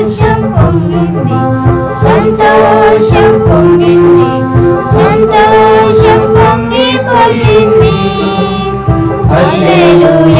సంతోషం పొంగింది సంతోషం పొంగింది సంతోషం పొంగి పొల్లింది హల్లెలూయా.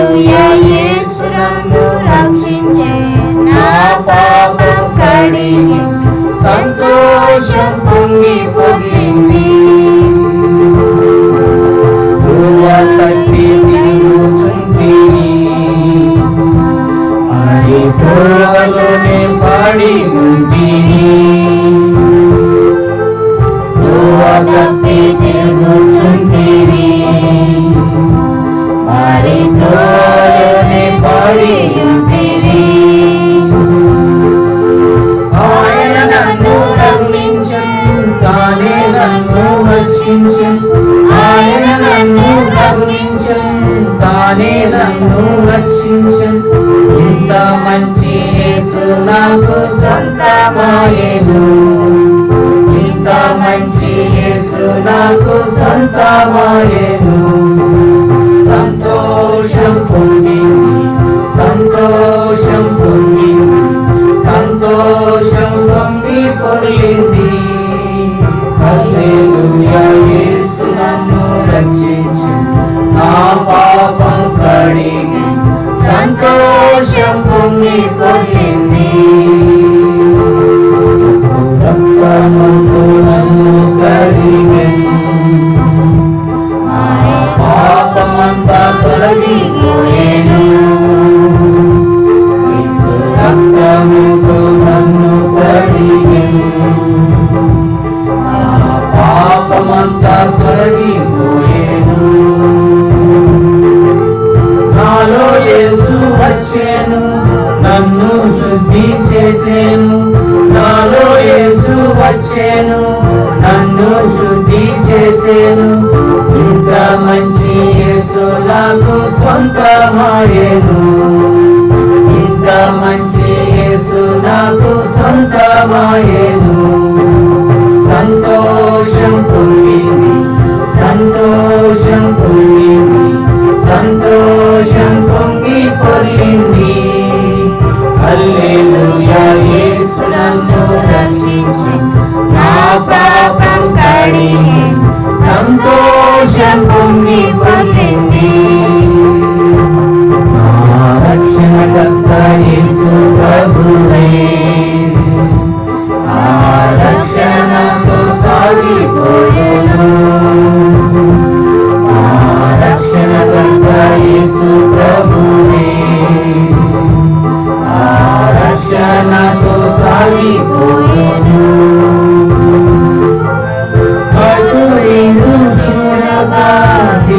Hallelujah. తానే నన్ను రక్షించు. ఇంత మంచి యేసు నాకు సొంతమాయేను ఇంత మంచి యేసు నాకు సొంతమాయేను సంతోషం పొంది సంతోషం పొంది సంతోషం పొంది పొర్లింది. హల్లెలూయా. Bonnie.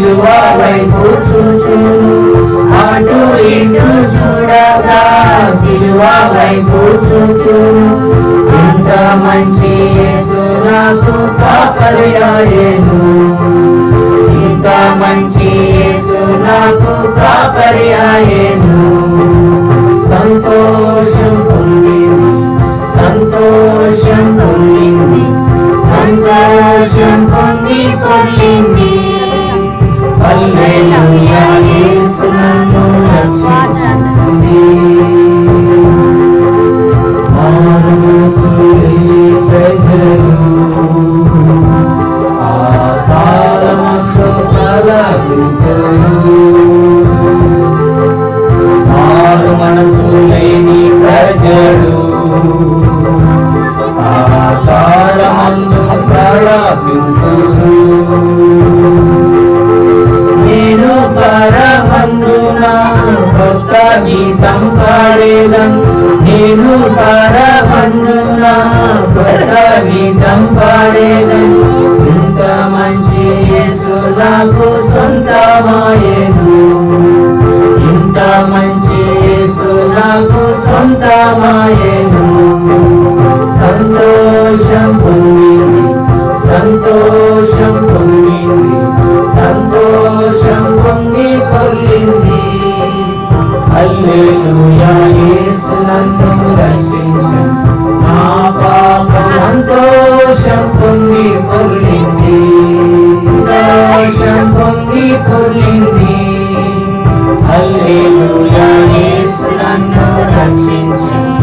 శిలువ వైపు చూచును అటు ఇటు చూడగా శిలువ వైపు చూచును అంత మంచి యేసు నాకు కాపరియాయేను. మారు మనసు లేని ప్రజలు ఆకారమందు ప్రలాపింపురు నేను పరమందున భక్త గీతం పాడేదం. నేను పరమందున భక్త గీతం పాడేదం. నాకు సొంతమాయే things